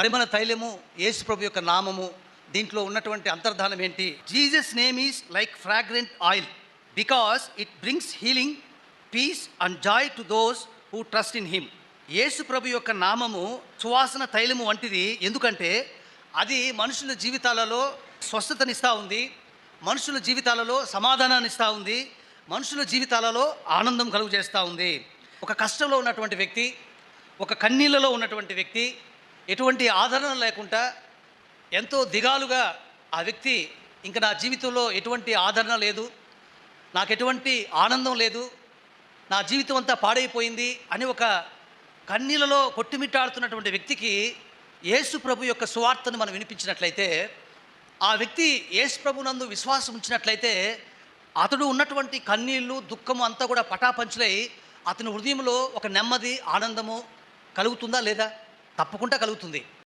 పరిమళ తైలము యేసు ప్రభు యొక్క నామము దీంట్లో ఉన్నటువంటి అంతర్ధానం ఏంటి? Jesus name is like fragrant oil because it brings healing peace and joy to those who trust in him. యేసు ప్రభు యొక్క నామము సువాసన తైలము వంటిది. ఎందుకంటే అది మనుషుల జీవితాలలో స్వస్థతనిస్తూ ఉంది మనుషుల జీవితాలలో సమాధానాన్ని ఇస్తూ ఉంది మనుషుల జీవితాలలో ఆనందం కలుగు చేస్తూ ఉంది. ఒక కష్టంలో ఉన్నటువంటి వ్యక్తి ఒక కన్నీళ్ళలో ఉన్నటువంటి వ్యక్తి ఎటువంటి ఆదరణ లేకుండా ఎంతో దిగాలుగా ఆ వ్యక్తి ఇంకా నా జీవితంలో ఎటువంటి ఆదరణ లేదు. నాకు ఎటువంటి ఆనందం లేదు. నా జీవితం అంతా పాడైపోయింది అని ఒక కన్నీళ్ళలో కొట్టుమిట్టాడుతున్నటువంటి వ్యక్తికి యేసు ప్రభు యొక్క సువార్తను మనం వినిపించినట్లయితే ఆ వ్యక్తి యేసు ప్రభునందు విశ్వాసం ఉంచినట్లయితే అతడు ఉన్నటువంటి కన్నీళ్ళు దుఃఖము అంతా కూడా పటాపంచులై అతని హృదయంలో ఒక నెమ్మది ఆనందము కలుగుతుందా లేదా? తప్పకుండా కలుగుతుంది.